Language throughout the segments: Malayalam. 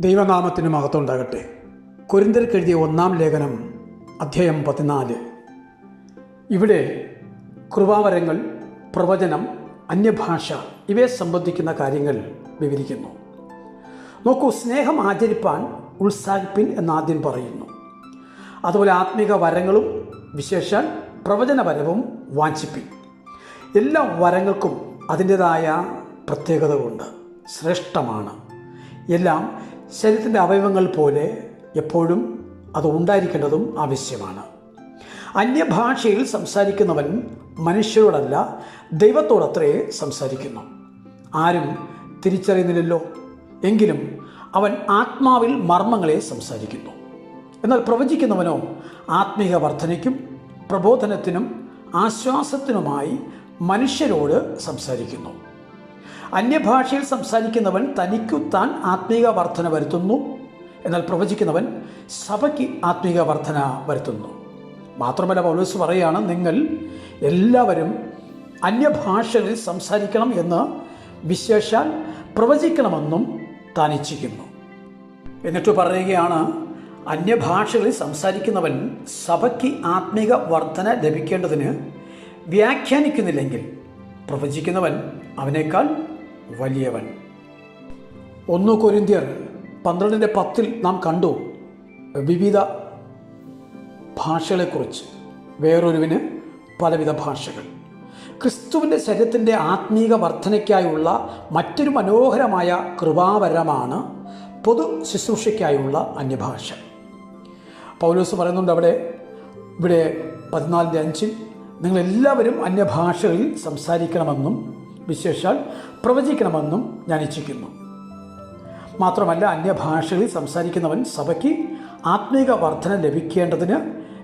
ദൈവനാമത്തിന് മഹത്വം മഹത്വമുണ്ടാകട്ടെ കൊരിന്തർക്കെഴുതിയ ഒന്നാം ലേഖനം അധ്യായം പതിനാല്. ഇവിടെ കൃപാവരങ്ങൾ പ്രവചനം അന്യഭാഷ ഇവയെ സംബന്ധിക്കുന്ന കാര്യങ്ങൾ വിവരിക്കുന്നു. നോക്കൂ സ്നേഹം ആചരിപ്പാൻ ഉത്സാഹിപ്പിൻ എന്നാദ്യം പറയുന്നു. അതുപോലെ ആത്മീക വരങ്ങളും വിശേഷാൽ പ്രവചനപരവും വാഞ്ചിപ്പിൻ. എല്ലാ വരങ്ങൾക്കും അതിന്റെതായ പ്രത്യേകതകളുണ്ട്. ശ്രേഷ്ഠമാണ്. എല്ലാം ശരീരത്തിന്റെ അവയവങ്ങൾ പോലെ എപ്പോഴും അത് ഉണ്ടായിരിക്കേണ്ടതും ആവശ്യമാണ്. അന്യഭാഷയിൽ സംസാരിക്കുന്നവൻ മനുഷ്യരോടല്ല ദൈവത്തോടത്രേ സംസാരിക്കുന്നു. ആരും തിരിച്ചറിയുന്നില്ലല്ലോ. എങ്കിലും അവൻ ആത്മാവിൽ മർമ്മങ്ങളെ സംസാരിക്കുന്നു. എന്നാൽ പ്രവചിക്കുന്നവനോ ആത്മീക വർധനയ്ക്കും പ്രബോധനത്തിനും ആശ്വാസത്തിനുമായി മനുഷ്യരോട് സംസാരിക്കുന്നു. അന്യഭാഷയിൽ സംസാരിക്കുന്നവൻ തനിക്കു താൻ ആത്മീക വർധന വരുത്തുന്നു. എന്നാൽ പ്രവചിക്കുന്നവൻ സഭയ്ക്ക് ആത്മീക വർധന വരുത്തുന്നു. മാത്രമല്ല പൗലോസ് പറയുകയാണ് നിങ്ങൾ എല്ലാവരും അന്യഭാഷകളിൽ സംസാരിക്കണം എന്ന് വിശേഷാൽ പ്രവചിക്കണമെന്നും താൻ ഇച്ഛിക്കുന്നു എന്നിട്ട് പറയുകയാണ് അന്യഭാഷകളിൽ സംസാരിക്കുന്നവൻ സഭയ്ക്ക് ആത്മീക വർധന ലഭിക്കേണ്ടതിന് വ്യാഖ്യാനിക്കുന്നില്ലെങ്കിൽ പ്രവചിക്കുന്നവൻ അവനേക്കാൾ വലിയവൻ. ഒന്ന് കൊരിന്തിയർ പന്ത്രണ്ടിന്റെ പത്തിൽ നാം കണ്ടു വിവിധ ഭാഷകളെക്കുറിച്ച്. വേറൊരുവിന് പലവിധ ഭാഷകൾ. ക്രിസ്തുവിന്റെ ശരീരത്തിന്റെ ആത്മീക വർധനയ്ക്കായുള്ള മറ്റൊരു മനോഹരമായ കൃപാവരമാണ് പൊതു ശുശ്രൂഷയ്ക്കായുള്ള അന്യഭാഷ. പൗലോസ് പറയുന്നുണ്ട് അവിടെ ഇവിടെ പതിനാലിന്റെ അഞ്ചിൽ നിങ്ങളെല്ലാവരും അന്യഭാഷകളിൽ സംസാരിക്കണമെന്നും വിശേഷാൽ പ്രവചിക്കണമെന്നും ഞാൻ ഇച്ഛിക്കുന്നു. മാത്രമല്ല അന്യഭാഷകളിൽ സംസാരിക്കുന്നവൻ സഭയ്ക്ക് ആത്മീക വർധന ലഭിക്കേണ്ടതിന്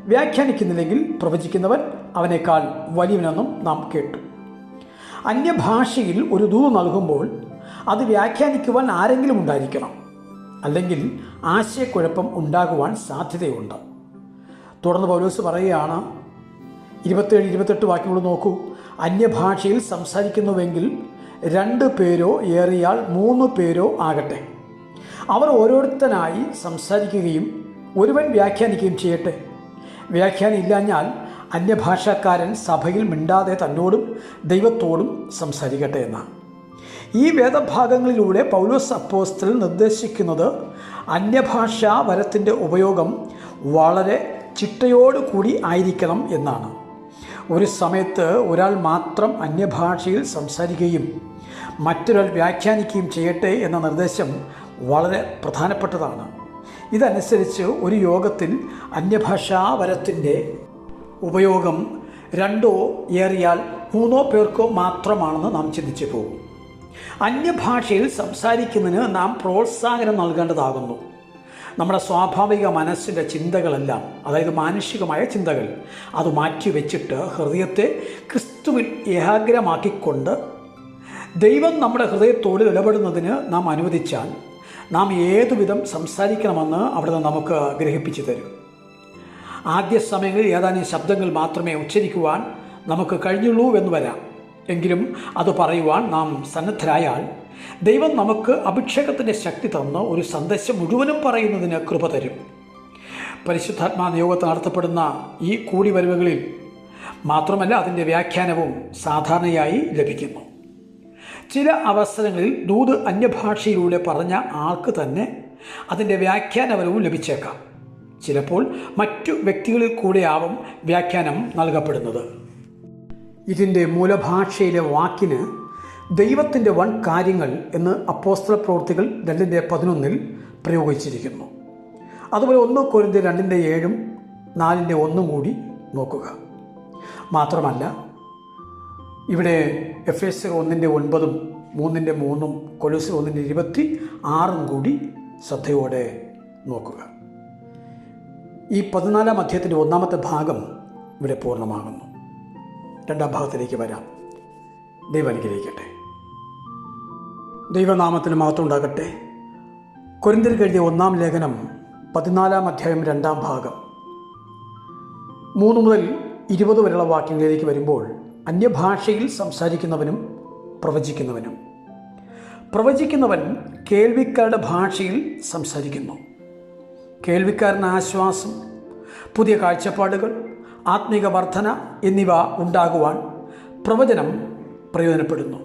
വ്യാഖ്യാനിക്കുന്നില്ലെങ്കിൽ പ്രവചിക്കുന്നവൻ അവനേക്കാൾ വലിയവനെന്നും നാം കേട്ടു. അന്യഭാഷയിൽ ഒരു ദൂ നൽകുമ്പോൾ അത് വ്യാഖ്യാനിക്കുവാൻ ആരെങ്കിലും ഉണ്ടായിരിക്കണം. അല്ലെങ്കിൽ ആശയക്കുഴപ്പം ഉണ്ടാകുവാൻ സാധ്യതയുണ്ട്. തുടർന്ന് പൗലോസ് പറയുകയാണ് ഇരുപത്തേഴ് ഇരുപത്തെട്ട് വാക്യങ്ങൾ നോക്കൂ. അന്യഭാഷയിൽ സംസാരിക്കുന്നുവെങ്കിൽ രണ്ട് പേരോ ഏറിയാൽ മൂന്ന് പേരോ ആകട്ടെ. അവർ ഓരോരുത്തരായി സംസാരിക്കുകയും ഒരുവൻ വ്യാഖ്യാനിക്കുകയും ചെയ്യട്ടെ. വ്യാഖ്യാനം ഇല്ലാഞ്ഞാൽ അന്യഭാഷക്കാരൻ സഭയിൽ മിണ്ടാതെ തന്നോടും ദൈവത്തോടും സംസാരിക്കട്ടെ എന്നാണ് ഈ വേദഭാഗങ്ങളിലൂടെ പൗലോസ് അപ്പോസ്റ്റൽ നിർദ്ദേശിക്കുന്നത് അന്യഭാഷാ വരത്തിന്റെ ഉപയോഗം വളരെ ചിട്ടയോടുകൂടി ആയിരിക്കണം എന്നാണ്. ഒരു സമയത്ത് ഒരാൾ മാത്രം അന്യഭാഷയിൽ സംസാരിക്കുകയും മറ്റൊരാൾ വ്യാഖ്യാനിക്കുകയും ചെയ്യട്ടെ എന്ന നിർദ്ദേശം വളരെ പ്രധാനപ്പെട്ടതാണ്. ഇതനുസരിച്ച് ഒരു യോഗത്തിൽ അന്യഭാഷാവരത്തിന്റെ ഉപയോഗം രണ്ടോ ഏറിയാൽ മൂന്നോ പേർക്കോ മാത്രമാണെന്ന് നാം ചിന്തിച്ചു പോകും. അന്യഭാഷയിൽ സംസാരിക്കുന്നതിന് നാം പ്രോത്സാഹനം നൽകേണ്ടതാകുന്നു. നമ്മുടെ സ്വാഭാവിക മനസ്സിന്റെ ചിന്തകളെല്ലാം അതായത് മാനുഷികമായ ചിന്തകൾ അത് മാറ്റി വെച്ചിട്ട് ഹൃദയത്തെ ക്രിസ്തുവിൽ ഏകാഗ്രമാക്കിക്കൊണ്ട് ദൈവം നമ്മുടെ ഹൃദയത്തോട് ഇടപെടുന്നതിന് നാം അനുവദിച്ചാൽ നാം ഏതുവിധം സംസാരിക്കണമെന്ന് അവിടുന്ന് നമുക്ക് ഗ്രഹിപ്പിച്ചു തരും. ആദ്യ സമയങ്ങളിൽ ഏതാനും ശബ്ദങ്ങൾ മാത്രമേ ഉച്ചരിക്കുവാൻ നമുക്ക് കഴിഞ്ഞുള്ളൂ എന്ന് വരാം. എങ്കിലും അത് പറയുവാൻ നാം സന്നദ്ധരായാൽ ദൈവം നമുക്ക് അഭിഷേകത്തിന്റെ ശക്തി തന്ന് ഒരു സന്ദേശം മുഴുവനും പറയുന്നതിന് കൃപ തരും. പരിശുദ്ധാത്മാ നിയോഗത്തിൽ നടത്തപ്പെടുന്ന ഈ കൂടിവരവുകളിൽ മാത്രമല്ല അതിന്റെ വ്യാഖ്യാനവും സാധാരണയായി ലഭിക്കുന്നു. ചില അവസരങ്ങളിൽ ദൂത് അന്യഭാഷയിലൂടെ പറഞ്ഞ ആൾക്ക് തന്നെ അതിന്റെ വ്യാഖ്യാനപരവും ലഭിച്ചേക്കാം. ചിലപ്പോൾ മറ്റു വ്യക്തികളിൽ കൂടെയാവും വ്യാഖ്യാനം നൽകപ്പെടുന്നത്. ഇതിന്റെ മൂലഭാഷയിലെ വാക്കിന് ദൈവത്തിന്റെ വൺ കാര്യങ്ങൾ എന്ന് അപ്പോസ്തല പ്രവൃത്തികൾ രണ്ടിന്റെ പതിനൊന്നിൽ പ്രയോഗിച്ചിരിക്കുന്നു. അതുപോലെ ഒന്ന് കൊരിന്റെ രണ്ടിന്റെ ഏഴും നാലിന്റെ ഒന്നും കൂടി നോക്കുക. മാത്രമല്ല ഇവിടെ എഫ് എസ് ഒന്നിന്റെ ഒൻപതും മൂന്നിന്റെ മൂന്നും കൊലൂസിൽ ഒന്നിന്റെ ഇരുപത്തി ആറും കൂടി ശ്രദ്ധയോടെ നോക്കുക. ഈ പതിനാലാം അധ്യായത്തിന്റെ ഒന്നാമത്തെ ഭാഗം ഇവിടെ പൂർണമാകുന്നു. രണ്ടാം ഭാഗത്തിലേക്ക് വരാം. ദൈവം അനുഗ്രഹിക്കട്ടെ. ദൈവനാമത്തിന് മാത്രം ഉണ്ടാകട്ടെ. കൊരിന്തിൽ എഴുതിയ ഒന്നാം ലേഖനം പതിനാലാം അധ്യായം രണ്ടാം ഭാഗം. മൂന്ന് മുതൽ ഇരുപത് വരെയുള്ള വാക്യങ്ങളിലേക്ക് വരുമ്പോൾ അന്യഭാഷയിൽ സംസാരിക്കുന്നവനും പ്രവചിക്കുന്നവനും. പ്രവചിക്കുന്നവൻ കേൾവിക്കാരുടെ ഭാഷയിൽ സംസാരിക്കുന്നു. കേൾവിക്കാരൻ ആശ്വാസം പുതിയ കാഴ്ചപ്പാടുകൾ ആത്മീക വർധന എന്നിവ ഉണ്ടാകുവാൻ പ്രവചനം പ്രയോജനപ്പെടുന്നു.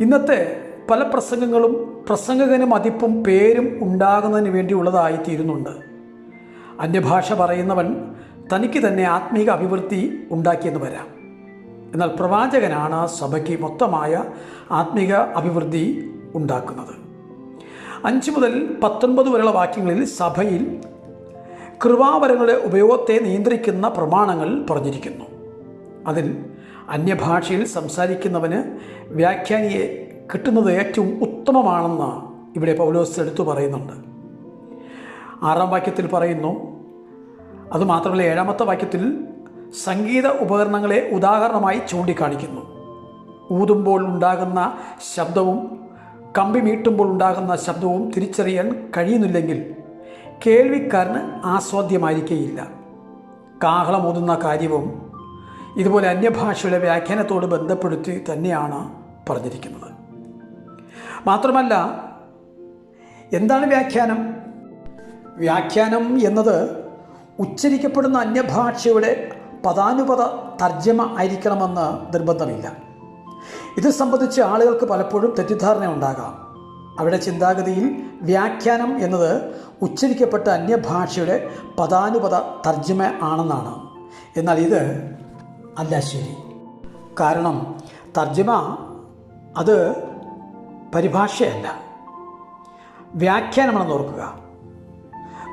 ഇന്നത്തെ പല പ്രസംഗങ്ങളും പ്രസംഗകന് മതിപ്പും പേരും ഉണ്ടാകുന്നതിന് വേണ്ടിയുള്ളതായി തീരുന്നുണ്ട്. അന്യഭാഷ പറയുന്നവൻ തനിക്ക് തന്നെ ആത്മീക അഭിവൃദ്ധി ഉണ്ടാക്കിയെന്ന് വരാം. എന്നാൽ പ്രവാചകനാണ് സഭയ്ക്ക് മൊത്തമായ ആത്മീക അഭിവൃദ്ധി ഉണ്ടാക്കുന്നത്. അഞ്ച് മുതൽ പത്തൊൻപത് വരെയുള്ള വാക്യങ്ങളിൽ സഭയിൽ കൃപാവരങ്ങളുടെ ഉപയോഗത്തെ നിയന്ത്രിക്കുന്ന പ്രമാണങ്ങൾ പറഞ്ഞിരിക്കുന്നു. അതിൽ അന്യഭാഷയിൽ സംസാരിക്കുന്നവന് വ്യാഖ്യാനിയെ കിട്ടുന്നത് ഏറ്റവും ഉത്തമമാണെന്ന് ഇവിടെ പൗലോസ് എടുത്തു പറയുന്നുണ്ട്. ആറാം വാക്യത്തിൽ പറയുന്നു അതുമാത്രമല്ല ഏഴാമത്തെ വാക്യത്തിൽ സംഗീത ഉപകരണങ്ങളെ ഉദാഹരണമായി ചൂണ്ടിക്കാണിക്കുന്നു. ഊതുമ്പോൾ ഉണ്ടാകുന്ന ശബ്ദവും കമ്പി മീട്ടുമ്പോൾ ഉണ്ടാകുന്ന ശബ്ദവും തിരിച്ചറിയാൻ കഴിയുന്നില്ലെങ്കിൽ കേൾവിക്കാരന് ആസ്വാദ്യമായിരിക്കുകയില്ല കാഹളമോതുന്ന കാര്യവും ഇതുപോലെ അന്യഭാഷയുടെ വ്യാഖ്യാനത്തോട് ബന്ധപ്പെടുത്തി തന്നെയാണ് പറഞ്ഞിരിക്കുന്നത്. മാത്രമല്ല എന്താണ് വ്യാഖ്യാനം? വ്യാഖ്യാനം എന്നത് ഉച്ചരിക്കപ്പെടുന്ന അന്യഭാഷയുടെ പദാനുപത തർജമ ആയിരിക്കണമെന്ന് നിർബന്ധമില്ല. ഇത് സംബന്ധിച്ച് ആളുകൾക്ക് പലപ്പോഴും തെറ്റിദ്ധാരണ ഉണ്ടാകാം അവരുടെ ചിന്താഗതിയിൽ വ്യാഖ്യാനം എന്നത് ഉച്ചരിക്കപ്പെട്ട അന്യഭാഷയുടെ പദാനുപത തർജമ ആണെന്നാണ്. എന്നാൽ ഇത് അല്ല ശരി. കാരണം തർജമ അത് പരിഭാഷയല്ല. വ്യാഖ്യാനമാണെന്ന് ഓർക്കുക.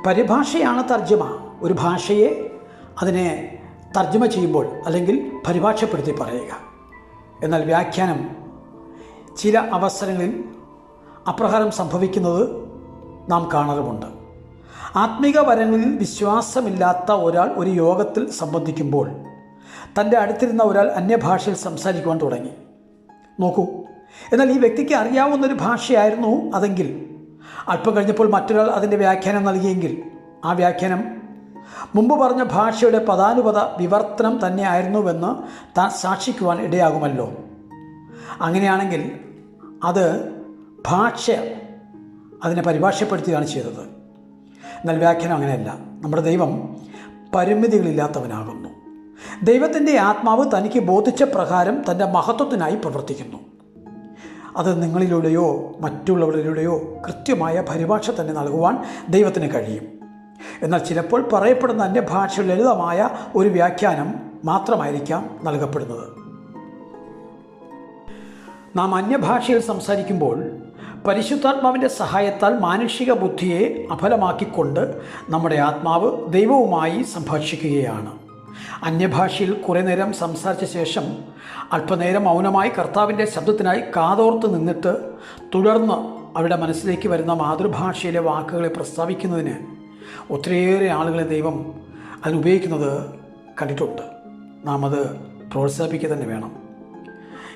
പരിഭാഷയാണ് തർജമ. ഒരു ഭാഷയെ അതിനെ തർജമ ചെയ്യുമ്പോൾ അല്ലെങ്കിൽ പരിഭാഷപ്പെടുത്തി പറയുക. എന്നാൽ വ്യാഖ്യാനം ചില അവസരങ്ങളിൽ അപ്രകാരം സംഭവിക്കുന്നത് നാം കാണാറുമുണ്ട്. ആത്മീക വരങ്ങളിൽ വിശ്വാസമില്ലാത്ത ഒരാൾ ഒരു യോഗത്തിൽ സംബന്ധിക്കുമ്പോൾ തന്റെ അടുത്തിരുന്ന ഒരാൾ അന്യഭാഷയിൽ സംസാരിക്കുവാൻ തുടങ്ങി. നോക്കൂ എന്നാൽ ഈ വ്യക്തിക്ക് അറിയാവുന്നൊരു ഭാഷയായിരുന്നു അതെങ്കിൽ അല്പം കഴിഞ്ഞപ്പോൾ മറ്റൊരാൾ അതിന്റെ വ്യാഖ്യാനം നൽകിയെങ്കിൽ ആ വ്യാഖ്യാനം മുമ്പ് പറഞ്ഞ ഭാഷയുടെ പദാനുപത വിവർത്തനം തന്നെയായിരുന്നുവെന്ന് താൻ സാക്ഷിക്കുവാൻ ഇടയാകുമല്ലോ. അങ്ങനെയാണെങ്കിൽ അത് ഭാഷ അതിനെ പരിഭാഷപ്പെടുത്തുകയാണ് ചെയ്തത്. എന്നാൽ വ്യാഖ്യാനം അങ്ങനെയല്ല. നമ്മുടെ ദൈവം പരിമിതികളില്ലാത്തവനാകുന്നു. ദൈവത്തിന്റെ ആത്മാവ് തനിക്ക് ബോധിച്ച പ്രകാരം തന്റെ മഹത്വത്തിനായി പ്രവർത്തിക്കുന്നു. അത് നിങ്ങളിലൂടെയോ മറ്റുള്ളവരിലൂടെയോ കൃത്യമായ പരിഭാഷ തന്നെ നൽകുവാൻ ദൈവത്തിന് കഴിയും. എന്നാൽ ചിലപ്പോൾ പറയപ്പെടുന്ന അന്യഭാഷ ലളിതമായ ഒരു വ്യാഖ്യാനം മാത്രമായിരിക്കാം നൽകപ്പെടുന്നത്. നാം അന്യഭാഷയിൽ സംസാരിക്കുമ്പോൾ പരിശുദ്ധാത്മാവിന്റെ സഹായത്താൽ മാനുഷിക ബുദ്ധിയെ അഫലമാക്കിക്കൊണ്ട് നമ്മുടെ ആത്മാവ് ദൈവവുമായി സംഭാഷിക്കുകയാണ്. അന്യഭാഷയിൽ കുറേ നേരം സംസാരിച്ച ശേഷം അല്പനേരം മൗനമായി കർത്താവിന്റെ ശബ്ദത്തിനായി കാതോർത്ത് നിന്നിട്ട് തുടർന്ന് അവരുടെ മനസ്സിലേക്ക് വരുന്ന മാതൃഭാഷയിലെ വാക്കുകളെ പ്രസ്താവിക്കുന്നതിന് ഒത്തിരിയേറെ ആളുകളെ ദൈവം അതിനുപയോഗിക്കുന്നത് കണ്ടിട്ടുണ്ട്. നാം അത് പ്രോത്സാഹിപ്പിക്കുക തന്നെ വേണം.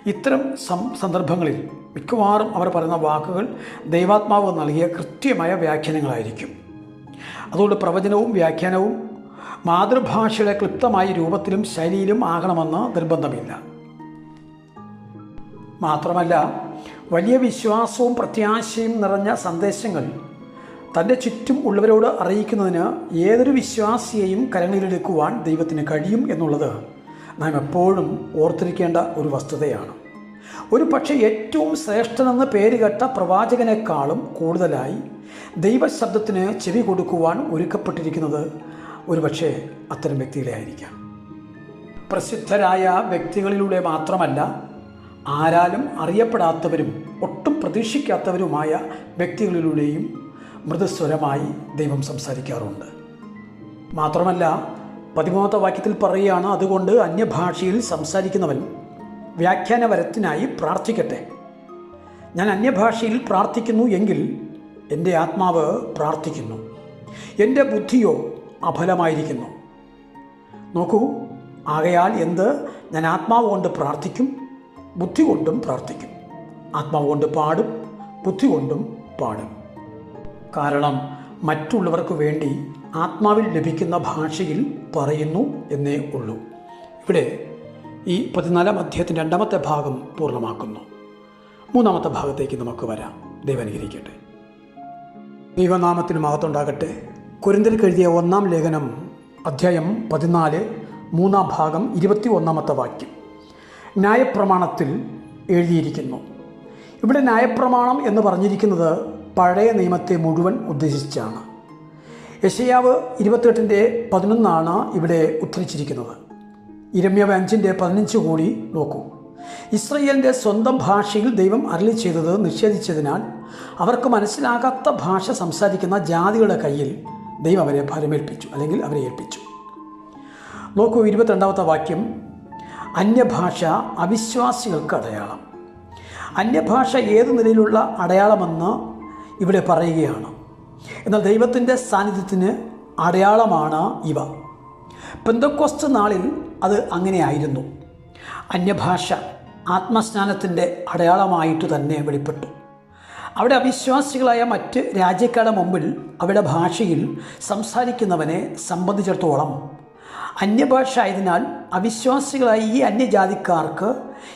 ഇത്തരം സന്ദർഭങ്ങളിൽ മിക്കവാറും അവർ പറയുന്ന വാക്കുകൾ ദൈവാത്മാവ് നൽകിയ കൃത്യമായ വ്യാഖ്യാനങ്ങളായിരിക്കും. അതുകൊണ്ട് പ്രവചനവും വ്യാഖ്യാനവും മാതൃഭാഷയുടെ ക്ലിപ്തമായ രൂപത്തിലും ശൈലിയിലും ആകണമെന്ന് നിർബന്ധമില്ല. മാത്രമല്ല വലിയ വിശ്വാസവും പ്രത്യാശയും നിറഞ്ഞ സന്ദേശങ്ങൾ തന്റെ ചുറ്റും ഉള്ളവരോട് അറിയിക്കുന്നതിന് ഏതൊരു വിശ്വാസിയെയും കരങ്ങളിലെടുക്കുവാൻ ദൈവത്തിന് കഴിയും എന്നുള്ളത് നാം എപ്പോഴും ഓർത്തിരിക്കേണ്ട ഒരു വസ്തുതയാണ്. ഒരു പക്ഷേ ഏറ്റവും ശ്രേഷ്ഠനെന്ന് പേരുകെട്ട പ്രവാചകനേക്കാളും കൂടുതലായി ദൈവശബ്ദത്തിന് ചെവി കൊടുക്കുവാൻ ഒരുക്കപ്പെട്ടിരിക്കുന്നത് ഒരുപക്ഷെ അത്തരം വ്യക്തികളെ ആയിരിക്കാം. പ്രസിദ്ധരായ വ്യക്തികളിലൂടെ മാത്രമല്ല ആരാലും അറിയപ്പെടാത്തവരും ഒട്ടും പ്രതീക്ഷിക്കാത്തവരുമായ വ്യക്തികളിലൂടെയും മൃദുസ്വരമായി ദൈവം സംസാരിക്കാറുണ്ട്. മാത്രമല്ല പതിമൂന്നാമത്തെ വാക്യത്തിൽ പറയുകയാണ് അതുകൊണ്ട് അന്യഭാഷയിൽ സംസാരിക്കുന്നവൻ വ്യാഖ്യാനവരത്തിനായി പ്രാർത്ഥിക്കട്ടെ. ഞാൻ അന്യഭാഷയിൽ പ്രാർത്ഥിക്കുന്നു എങ്കിൽ എന്റെ ആത്മാവ് പ്രാർത്ഥിക്കുന്നു. എന്റെ ബുദ്ധിയോ അഫലമായിരിക്കുന്നു. നോക്കൂ ആകയാൽ എന്ത്? ഞാൻ ആത്മാവ് കൊണ്ട് പ്രാർത്ഥിക്കും ബുദ്ധി കൊണ്ടും പ്രാർത്ഥിക്കും. ആത്മാവ് കൊണ്ട് പാടും ബുദ്ധി കൊണ്ടും പാടും. കാരണം മറ്റുള്ളവർക്ക് വേണ്ടി ആത്മാവിൽ ലഭിക്കുന്ന ഭാഷയിൽ പറയുന്നു എന്നേ ഉള്ളൂ. ഇവിടെ ഈ പതിനാലാം അധ്യായത്തിന്റെ രണ്ടാമത്തെ ഭാഗം പൂർണമാക്കുന്നു. മൂന്നാമത്തെ ഭാഗത്തേക്ക് നമുക്ക് വരാം. ദൈവം അനുഗ്രഹിക്കട്ടെ. ദൈവനാമത്തിന് മഹത്തുണ്ടാകട്ടെ കുരിന്തൽ എഴുതിയ ഒന്നാം ലേഖനം അധ്യായം പതിനാല് മൂന്നാം ഭാഗം ഇരുപത്തി ഒന്നാമത്തെ വാക്യം. ന്യായപ്രമാണത്തിൽ എഴുതിയിരിക്കുന്നു. ഇവിടെ ന്യായപ്രമാണം എന്ന് പറഞ്ഞിരിക്കുന്നത് പഴയ നിയമത്തെ മുഴുവൻ ഉദ്ദേശിച്ചാണ്. യശയാവ് ഇരുപത്തെട്ടിന്റെ പതിനൊന്നാണ് ഇവിടെ ഉദ്ധരിച്ചിരിക്കുന്നത്. ഇരമ്യാവ് അഞ്ചിന്റെ പതിനഞ്ച് കൂടി നോക്കൂ. ഇസ്രയേലിന്റെ സ്വന്തം ഭാഷയിൽ ദൈവം അരളി ചെയ്തത് നിഷേധിച്ചതിനാൽ അവർക്ക് മനസ്സിലാകാത്ത ഭാഷ സംസാരിക്കുന്ന ജാതികളുടെ കയ്യിൽ ദൈവം അവരെ ഫലമേൽപ്പിച്ചു അല്ലെങ്കിൽ അവരെ ഏൽപ്പിച്ചു. നോക്കൂ ഇരുപത്തിരണ്ടാമത്തെ വാക്യം. അന്യഭാഷ അവിശ്വാസികൾക്ക് അടയാളം. അന്യഭാഷ ഏത് നിലയിലുള്ള അടയാളമെന്ന് ഇവിടെ പറയുകയാണ്. എന്നാൽ ദൈവത്തിന്റെ സാന്നിധ്യത്തിന് അടയാളമാണ് ഇവ. പെന്തക്കോസ്റ്റ് നാളിൽ അത് അങ്ങനെയായിരുന്നു. അന്യഭാഷ ആത്മസ്നാനത്തിന്റെ അടയാളമായിട്ട് തന്നെ വെളിപ്പെട്ടു. അവിടെ അവിശ്വാസികളായ മറ്റ് രാജ്യക്കാരുടെ മുമ്പിൽ അവരുടെ ഭാഷയിൽ സംസാരിക്കുന്നവനെ സംബന്ധിച്ചിടത്തോളം അന്യഭാഷ ആയതിനാൽ അവിശ്വാസികളായ ഈ അന്യജാതിക്കാർക്ക്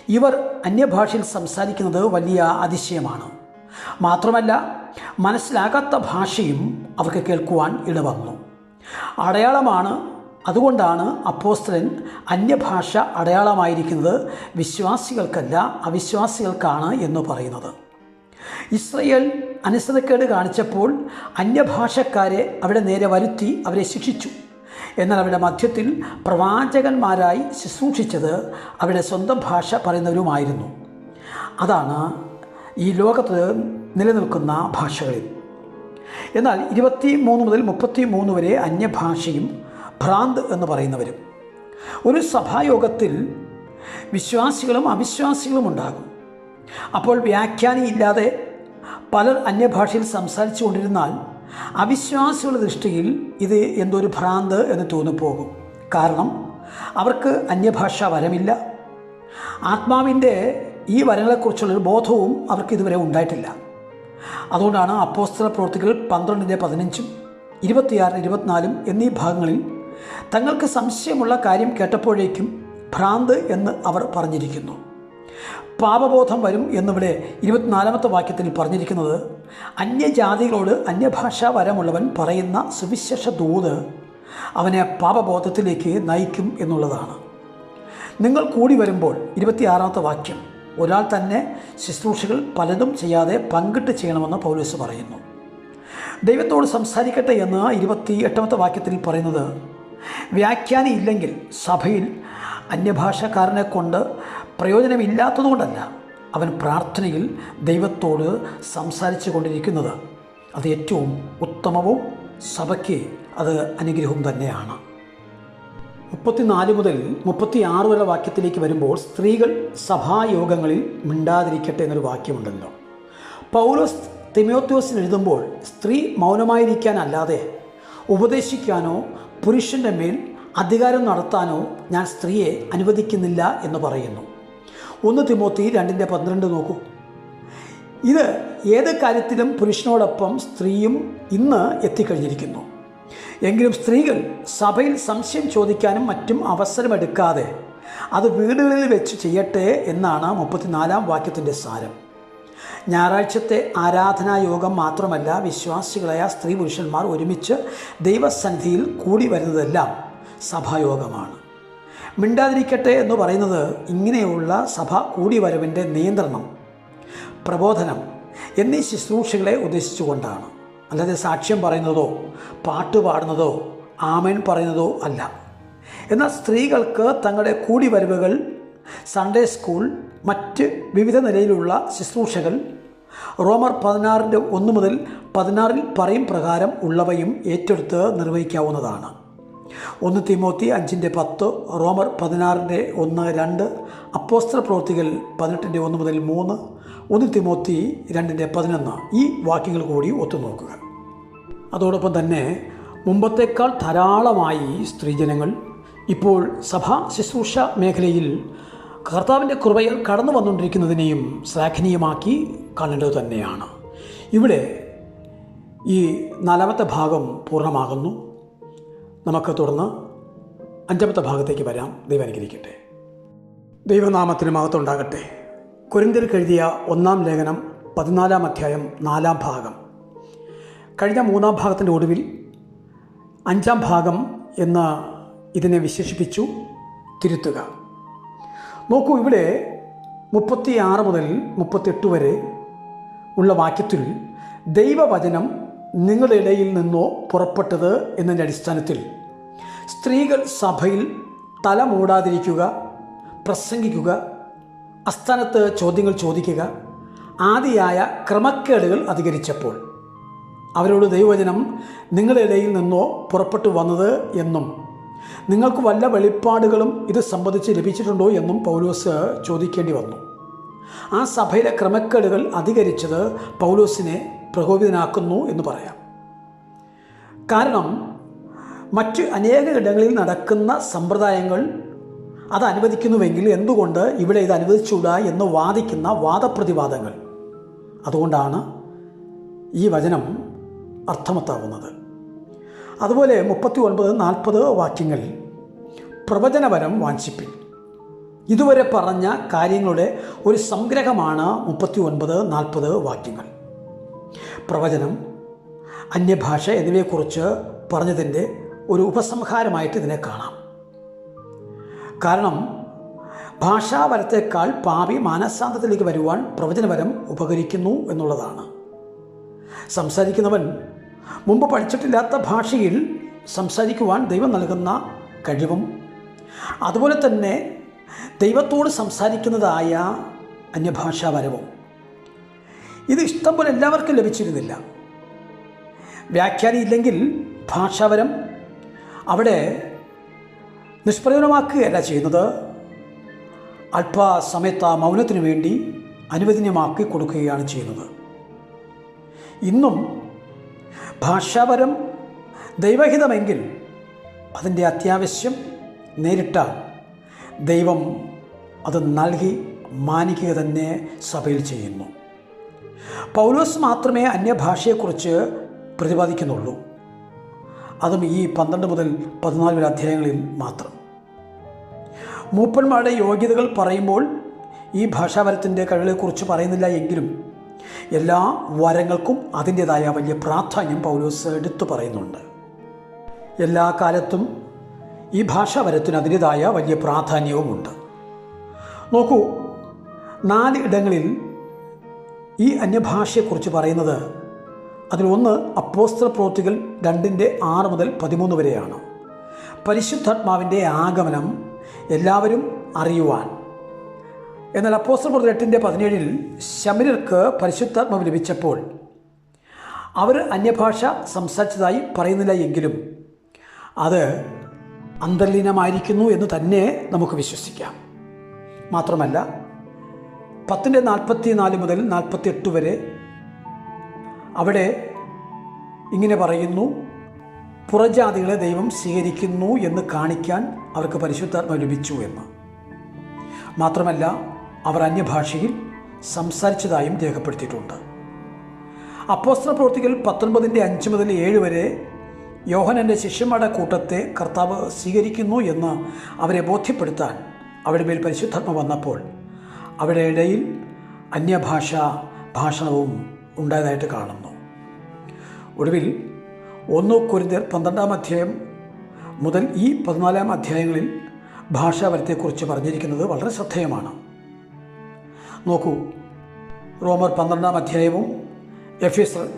ഇവർ അന്യഭാഷയിൽ സംസാരിക്കുന്നത് വലിയ അതിശയമാണ്. മാത്രമല്ല മനസ്സിലാകാത്ത ഭാഷയും അവർക്ക് കേൾക്കുവാൻ ഇടവന്നു. അടയാളമാണ് അതുകൊണ്ടാണ് അപ്പോസ്തലൻ അന്യഭാഷ അടയാളമായിരിക്കുന്നത് വിശ്വാസികൾക്കല്ല അവിശ്വാസികൾക്കാണ് എന്ന് പറയുന്നത്. ഇസ്രയേൽ അനുസരണക്കേട് കാണിച്ചപ്പോൾ അന്യഭാഷക്കാരെ അവിടെ നേരെ വരുത്തി അവരെ ശിക്ഷിച്ചു. എന്നാൽ അവരുടെ മധ്യത്തിൽ പ്രവാചകന്മാരായി ശുശ്രൂഷിച്ചത് അവരുടെ സ്വന്തം ഭാഷ പറയുന്നവരുമായിരുന്നു. അതാണ് ഈ ലോകത്ത് നിലനിൽക്കുന്ന ഭാഷകളിൽ. എന്നാൽ ഇരുപത്തി മൂന്ന് മുതൽ മുപ്പത്തി മൂന്ന് വരെ അന്യഭാഷയും ഭ്രാന്ത് എന്ന് പറയുന്നവരും. ഒരു സഭായോഗത്തിൽ വിശ്വാസികളും അവിശ്വാസികളും ഉണ്ടാകും. അപ്പോൾ വ്യാഖ്യാനിയില്ലാതെ പലർ അന്യഭാഷയിൽ സംസാരിച്ചു കൊണ്ടിരുന്നാൽ അവിശ്വാസികളുടെ ദൃഷ്ടിയിൽ ഇത് എന്തോ ഒരു ഭ്രാന്ത് എന്ന് തോന്നിപ്പോകും. കാരണം അവർക്ക് അന്യഭാഷ വരമില്ല. ആത്മാവിന്റെ ഈ വരങ്ങളെക്കുറിച്ചുള്ളൊരു ബോധവും അവർക്ക് ഇതുവരെ ഉണ്ടായിട്ടില്ല. അതുകൊണ്ടാണ് അപ്പോസ്തല പ്രവൃത്തികൾ പന്ത്രണ്ടിന്റെ പതിനഞ്ചും ഇരുപത്തിയാറ് ഇരുപത്തിനാലും എന്നീ ഭാഗങ്ങളിൽ തങ്ങൾക്ക് സംശയമുള്ള കാര്യം കേട്ടപ്പോഴേക്കും ഭ്രാന്ത് എന്ന് അവർ പറഞ്ഞിരിക്കുന്നു. പാപബോധം വരും എന്നിവിടെ ഇരുപത്തിനാലാമത്തെ വാക്യത്തിൽ പറഞ്ഞിരിക്കുന്നത് അന്യജാതികളോട് അന്യഭാഷാ വരമുള്ളവൻ പറയുന്ന സുവിശേഷ ദൂത് അവനെ പാപബോധത്തിലേക്ക് നയിക്കും എന്നുള്ളതാണ്. നിങ്ങൾ കൂടി വരുമ്പോൾ ഇരുപത്തിയാറാമത്തെ വാക്യം ഒരാൾ തന്നെ ശുശ്രൂഷകൾ പലതും ചെയ്യാതെ പങ്കിട്ട് ചെയ്യണമെന്ന് പൗലോസ് പറയുന്നു. ദൈവത്തോട് സംസാരിക്കട്ടെ എന്ന് ഇരുപത്തി എട്ടാമത്തെ വാക്യത്തിൽ പറയുന്നത് വ്യാഖ്യാനി ഇല്ലെങ്കിൽ സഭയിൽ അന്യഭാഷക്കാരനെ കൊണ്ട് പ്രയോജനമില്ലാത്തതുകൊണ്ടല്ല അവൻ പ്രാർത്ഥനയിൽ ദൈവത്തോട് സംസാരിച്ചു കൊണ്ടിരിക്കുന്നത്. അത് ഏറ്റവും ഉത്തമവും സഭയ്ക്ക് അത് അനുഗ്രഹവും തന്നെയാണ്. മുപ്പത്തിനാല് മുതൽ മുപ്പത്തി ആറ് വരെ വാക്യത്തിലേക്ക് വരുമ്പോൾ സ്ത്രീകൾ സഭായോഗങ്ങളിൽ മിണ്ടാതിരിക്കട്ടെ എന്നൊരു വാക്യമുണ്ടല്ലോ. പൗലോസ് തിമോത്യോസിന് എഴുതുമ്പോൾ സ്ത്രീ മൗനമായിരിക്കാനല്ലാതെ ഉപദേശിക്കാനോ പുരുഷന്റെ മേൽ അധികാരം നടത്താനോ ഞാൻ സ്ത്രീയെ അനുവദിക്കുന്നില്ല എന്ന് പറയുന്നു. ഒന്ന് തിമോത്തി രണ്ടിന്റെ പന്ത്രണ്ട് നോക്കൂ. ഇത് ഏത് കാര്യത്തിലും പുരുഷനോടൊപ്പം സ്ത്രീയും ഇന്ന് എത്തിക്കഴിഞ്ഞിരിക്കുന്നു. എങ്കിലും സ്ത്രീകൾ സഭയിൽ സംശയം ചോദിക്കാനും മറ്റും അവസരമെടുക്കാതെ അത് വീടുകളിൽ വെച്ച് ചെയ്യട്ടെ എന്നാണ് മുപ്പത്തിനാലാം വാക്യത്തിന്റെ സാരം. ഞായറാഴ്ചത്തെ ആരാധനായോഗം മാത്രമല്ല വിശ്വാസികളായ സ്ത്രീ പുരുഷന്മാർ ഒരുമിച്ച് ദൈവസന്നിധിയിൽ കൂടി വരുന്നതെല്ലാം സഭായോഗമാണ്. മിണ്ടാതിരിക്കട്ടെ എന്ന് പറയുന്നത് ഇങ്ങനെയുള്ള സഭ കൂടി വരവിന്റെ നിയന്ത്രണം പ്രബോധനം എന്നീ ശുശ്രൂഷകളെ ഉദ്ദേശിച്ചുകൊണ്ടാണ്. അല്ലാതെ സാക്ഷ്യം പറയുന്നതോ പാട്ട് പാടുന്നതോ ആമേൻ പറയുന്നതോ അല്ല. എന്നാൽ സ്ത്രീകൾക്ക് തങ്ങളുടെ കൂടിവരവുകൾ സൺഡേ സ്കൂൾ മറ്റ് വിവിധ നിലയിലുള്ള ശുശ്രൂഷകൾ റോമർ പതിനാറിന്റെ ഒന്ന് മുതൽ പതിനാറിൽ പറയും പ്രകാരം ഉള്ളവയും ഏറ്റെടുത്ത് നിർവഹിക്കാവുന്നതാണ്. ഒന്ന് തിമോത്തി അഞ്ചിന്റെ പത്ത് റോമർ പതിനാറിന്റെ ഒന്ന് രണ്ട് അപ്പോസ്ത്ര പ്രവൃത്തികൾ പതിനെട്ടിന്റെ ഒന്ന് മുതൽ മൂന്ന് ഒന്ന് തിമോത്തി രണ്ടിന്റെ പതിനൊന്ന് ഈ വാക്യങ്ങൾ കൂടി ഒത്തുനോക്കുക. അതോടൊപ്പം തന്നെ മുമ്പത്തേക്കാൾ ധാരാളമായി സ്ത്രീജനങ്ങൾ ഇപ്പോൾ സഭാ ശുശ്രൂഷ മേഖലയിൽ കർത്താവിന്റെ കൃപയിൽ കടന്നു വന്നുകൊണ്ടിരിക്കുന്നതിനെയും ശ്ലാഘനീയമാക്കി കാണേണ്ടത് തന്നെയാണ്. ഇവിടെ ഈ നാലാമത്തെ ഭാഗം പൂർണമാകുന്നു. നമുക്ക് തുടർന്ന് അഞ്ചാമത്തെ ഭാഗത്തേക്ക് വരാം. ദൈവം അനുഗ്രഹിക്കട്ടെ. ദൈവനാമത്തിന് മഹത്വമുണ്ടാകട്ടെ കുരിന്തിർക്ക് എഴുതിയ ഒന്നാം ലേഖനം പതിനാലാം അധ്യായം നാലാം ഭാഗം. കഴിഞ്ഞ മൂന്നാം ഭാഗത്തിന്റെ ഒടുവിൽ അഞ്ചാം ഭാഗം എന്ന് ഇതിനെ വിശേഷിപ്പിച്ചു തിരുത്തുക. നോക്കൂ ഇവിടെ മുപ്പത്തിയാറ് മുതൽ മുപ്പത്തെട്ട് വരെ ഉള്ള വാക്യത്തിൽ ദൈവവചനം നിങ്ങളുടെ ഇടയിൽ നിന്നോ പുറപ്പെട്ടത് എന്നതിന്റെ അടിസ്ഥാനത്തിൽ സ്ത്രീകൾ സഭയിൽ തല മൂടാതിരിക്കുക പ്രസംഗിക്കുക അസ്ഥാനത്ത് ചോദ്യങ്ങൾ ചോദിക്കുക ആദിയായ ക്രമക്കേടുകൾ അധികരിച്ചപ്പോൾ അവരോട് ദൈവവചനം നിങ്ങളുടെ ഇടയിൽ നിന്നോ പുറപ്പെട്ടു വന്നത് എന്നും നിങ്ങൾക്ക് വല്ല വെളിപ്പാടുകളും ഇത് സംബന്ധിച്ച് ലഭിച്ചിട്ടുണ്ടോ എന്നും പൗലോസ് ചോദിക്കേണ്ടി വന്നു. ആ സഭയിലെ ക്രമക്കേടുകൾ അധികരിച്ചത് പൗലോസിനെ പ്രകോപിതനാക്കുന്നു എന്ന് പറയാം. കാരണം മറ്റ് അനേക ഇടങ്ങളിൽ നടക്കുന്ന സമ്പ്രദായങ്ങൾ അത് അനുവദിക്കുന്നുവെങ്കിൽ എന്തുകൊണ്ട് ഇവിടെ ഇത് അനുവദിച്ചുകൂടാ എന്ന് വാദിക്കുന്ന വാദപ്രതിവാദങ്ങൾ? അതുകൊണ്ടാണ് ഈ വചനം അർത്ഥമത്താവുന്നത്. അതുപോലെ മുപ്പത്തി ഒൻപത് നാൽപ്പത് വാക്യങ്ങൾ. പ്രവചനപരം വാഞ്ചിപ്പിൻ. ഇതുവരെ പറഞ്ഞ കാര്യങ്ങളുടെ ഒരു സംഗ്രഹമാണ് മുപ്പത്തി ഒൻപത് നാൽപ്പത് വാക്യങ്ങൾ. പ്രവചനം അന്യഭാഷ എന്നിവയെക്കുറിച്ച് പറഞ്ഞതിന്റെ ഒരു ഉപസംഹാരമായിട്ട് ഇതിനെ കാണാം. കാരണം ഭാഷാവരത്തേക്കാൾ പാപി മാനസാന്തത്തിലേക്ക് വരുവാൻ പ്രവചനപരം ഉപകരിക്കുന്നു എന്നുള്ളതാണ്. സംസാരിക്കുന്നവൻ മുമ്പ് പഠിച്ചിട്ടില്ലാത്ത ഭാഷയിൽ സംസാരിക്കുവാൻ ദൈവം നൽകുന്ന കഴിവും. അതുപോലെ തന്നെ ദൈവത്തോട് സംസാരിക്കുന്നതായ അന്യഭാഷാവരവും ഇത് ഇഷ്ടം പോലെ എല്ലാവർക്കും ലഭിച്ചിരുന്നില്ല. വ്യാഖ്യാനം ഇല്ലെങ്കിൽ ഭാഷാവരം അവിടെ നിഷ്പ്രയോജനമാക്കുകയല്ല ചെയ്യുന്നത്. അല്പസമയത്ത് ആ മൗനത്തിനു വേണ്ടി അനുവദനീയമാക്കി കൊടുക്കുകയാണ് ചെയ്യുന്നത്. ഇന്നും ഭാഷാപരം ദൈവഹിതമെങ്കിൽ അതിന്റെ അത്യാവശ്യം നേരിട്ട ദൈവം അത് നൽകി മാനിക്കുക തന്നെ സഭയിൽ ചെയ്യുന്നു. പൗലോസ് മാത്രമേ അന്യഭാഷയെക്കുറിച്ച് പ്രതിപാദിക്കുന്നുള്ളൂ. അതും ഈ പന്ത്രണ്ട് മുതൽ പതിനാല് വരെ അധ്യായങ്ങളിൽ മാത്രം. മൂപ്പന്മാരുടെ യോഗ്യതകൾ പറയുമ്പോൾ ഈ ഭാഷാപരത്തിന്റെ കഴിവുകളെക്കുറിച്ച് പറയുന്നില്ല എങ്കിലും എല്ലാ വരങ്ങൾക്കും അതിന്റെതായ വലിയ പ്രാധാന്യം പൗലോസ് എടുത്തു പറയുന്നുണ്ട്. എല്ലാ കാലത്തും ഈ ഭാഷാവരത്തിന് അതിന്റെതായ വലിയ പ്രാധാന്യവുമുണ്ട്. നോക്കൂ നാല് ഇടങ്ങളിൽ ഈ അന്യഭാഷയെക്കുറിച്ച് പറയുന്നത് അതിലൊന്ന് അപ്പോസ്തല പ്രവൃത്തികൾ രണ്ടിന്റെ ആറ് മുതൽ പതിമൂന്ന് വരെയാണ്. പരിശുദ്ധാത്മാവിന്റെ ആഗമനം എല്ലാവരും അറിയുവാൻ എന്നാൽ അപ്പോസ്റ്റർ മുതൽ എട്ടിന്റെ പതിനേഴിൽ ശമരർക്ക് പരിശുദ്ധാത്മാവ് ലഭിച്ചപ്പോൾ അവർ അന്യഭാഷ സംസാരിച്ചതായി പറയുന്നില്ല എങ്കിലും അത് അന്തർലീനമായിരിക്കുന്നു എന്ന് തന്നെ നമുക്ക് വിശ്വസിക്കാം. മാത്രമല്ല പത്തിന്റെ നാൽപ്പത്തി നാല് മുതൽ നാൽപ്പത്തി എട്ട് വരെ അവിടെ ഇങ്ങനെ പറയുന്നു പുറജാതികളെ ദൈവം സ്വീകരിക്കുന്നു എന്ന് കാണിക്കാൻ അവർക്ക് പരിശുദ്ധാത്മ ലഭിച്ചു എന്ന്. മാത്രമല്ല അവർ അന്യഭാഷയിൽ സംസാരിച്ചതായും രേഖപ്പെടുത്തിയിട്ടുണ്ട്. അപ്പോസ്തല പ്രവൃത്തികൾ പത്തൊൻപതിന്റെ അഞ്ച് മുതൽ ഏഴ് വരെ യോഹനന്റെ ശിഷ്യന്മാരുടെ കൂട്ടത്തെ കർത്താവ് സ്വീകരിക്കുന്നു എന്ന് അവരെ ബോധ്യപ്പെടുത്താൻ അവരുടെ മേൽ പരിശുദ്ധാത്മ വന്നപ്പോൾ അവരുടെ ഇടയിൽ അന്യഭാഷ ഭാഷണവും ഉണ്ടായതായിട്ട് കാണുന്നു. ഒടുവിൽ ഒന്ന് കുരുന്തർ പന്ത്രണ്ടാം അധ്യായം മുതൽ ഈ പതിനാലാം അധ്യായങ്ങളിൽ ഭാഷാപരത്തെക്കുറിച്ച് പറഞ്ഞിരിക്കുന്നത് വളരെ ശ്രദ്ധേയമാണ്. നോക്കൂ. റോമർ പന്ത്രണ്ടാം അധ്യായവും എഫ് എസ്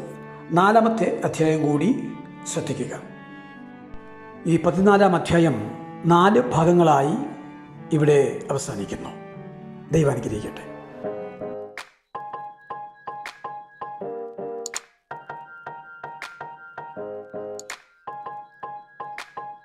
നാലാമത്തെ അധ്യായം കൂടി ശ്രദ്ധിക്കുക. ഈ പതിനാലാം അധ്യായം നാല് ഭാഗങ്ങളായി ഇവിടെ അവസാനിക്കുന്നു. ദൈവം അനുഗ്രഹിക്കട്ടെ.